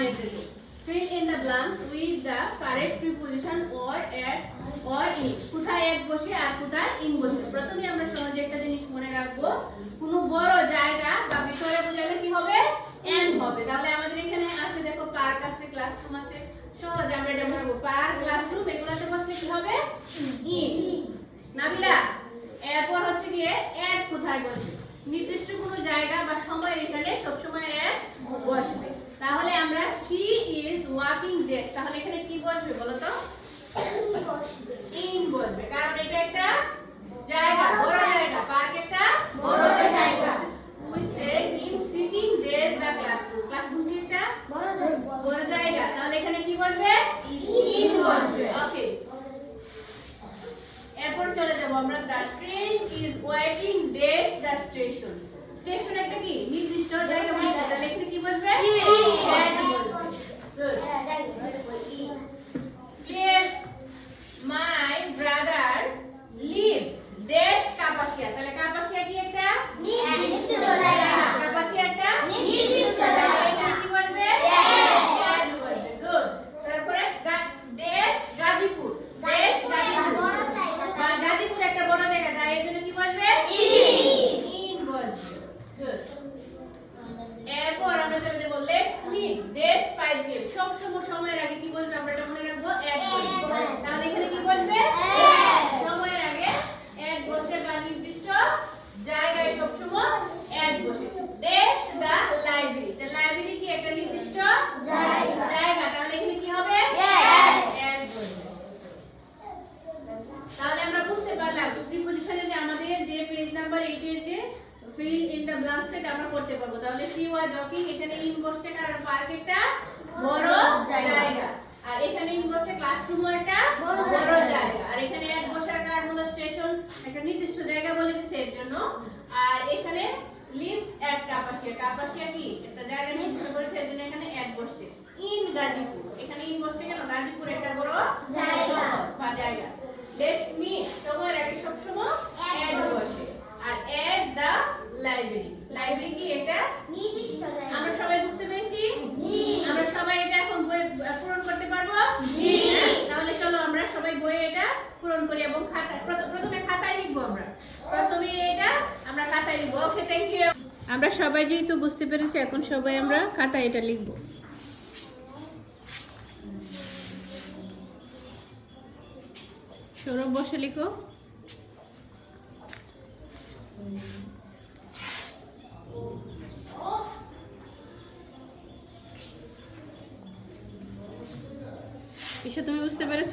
জন্য fill in the blanks with the correct preposition or at or in কোথায় at বসে আর কোথায় in বসে। প্রথমে আমরা সহজে একটা জিনিস মনে রাখব। কোনো বড় জায়গা বা বিষয়ে বোঝালে কি হবে? And হবে। তাহলে আমাদের এখানে আছে, দেখো পার্ক আছে ক্লাসরুম আছে। সহজে, আমরা এটা মনে রাখব পার্ক ক্লাসরুম এগুলাতে বসলে কি হবে? In নাবিলা, এরপর হচ্ছে গিয়ে এক কোথায় বসবে নির্দিষ্ট কোনো জায়গা বা সময় এখানে সবসময় এক বসবে তাহলে আমরা শি ওয়াকিং ড্রেস তাহলে এখানে কি বসবে বলো তো ইন বসবে কারণ এটা একটা জায়গা বড় জায়গা পার্ক একটা বড় জায়গা। We see him sitting the classroom classroom কি একটা? বড় জায়গা। তাহলে এখানে কি বলবে ইন বসবে। ওকে এরপর চলে যাব আমরা the train is waiting at the station station একটা কি? নির্দিষ্ট জায়গা বলতে তাহলে এখানে কি বলবে At বলবে। Good. Yes, my brother lives দেশ কাপাসিয়া তাহলে কাপাসিয়া কি একটা নির্দিষ্ট জায়গা। কাপাসিয়া একটা নির্দিষ্ট জায়গা। তাহলে এখানে কি বলবে Yes. Yes বলবে। Good. তারপরে গা- দেশ গাজীপুর দেশ গাজীপুর বা গাজীপুর একটা বড় জায়গা তাই এর জন্য কি বলবে ইন বলবে Good. এরপর আমরা চলে যাব লেটস মিট ডেস 5 পিএম সব সময় সময়ের আগে কি বলবে আমরা এটা মনে রাখব এক বলবে তাহলে এখানে কি বলবে এক। সময়ের আগে এক বসে বা নির্দিষ্ট জায়গায় সব সময় এক বসে ডেস দা লাইব্রেরি দ্য লাইব্রেরি কি একটা নির্দিষ্ট জায়গা। জায়গা তাহলে এখানে কি হবে এক। এক বলবে তাহলে আমরা বুঝতে পারলাম প্রিপোজিশনে যে আমাদের যে পেজ নাম্বার 8 এর যে ফিল ইন দ্য ব্ল্যাঙ্কস এটা আমরা করতে পারব। তাহলে সি ওয়াজ ওয়াকিং এখানে ইন বসছে কারণ পার্ক একটা বড় জায়গা। আর এখানে ইন বসছে ক্লাসরুমও একটা বড় জায়গা। আর এখানে এক বসার কারণ হলো স্টেশন একটা নির্দিষ্ট জায়গা বলে দিছে এর জন্য। আর এখানে লিভস এট কাপাসিয়া কাপাসিয়া কি? একটা জায়গা নির্দিষ্ট করেছে এর জন্য এখানে এক বসছে। ইন গাজীপুর। এখানে ইন বসছে কেন গাজীপুর একটা বড় জায়গা লেটস মিট সময়ের আগে সব সময় At এড বসে। বসে আর এট দা লাইব্রেরি কি এটা? আমরা সবাই বুঝতে পেরেছি? জি। আমরা সবাই এটা এখন বই পূরণ করতে পারব? জি। তাহলে চলো আমরা সবাই বই এটা পূরণ করি এবং খাতা প্রথমে খাতায় লিখব আমরা। প্রথমে এটা আমরা খাতায় লিখব। ওকে থ্যাংক ইউ আমরা সবাই যেহেতু বুঝতে পেরেছি এখন সবাই আমরা খাতায় এটা লিখব। সৌরভ বসে লিখো। ঈশা তুমি বুঝতে পেরেছ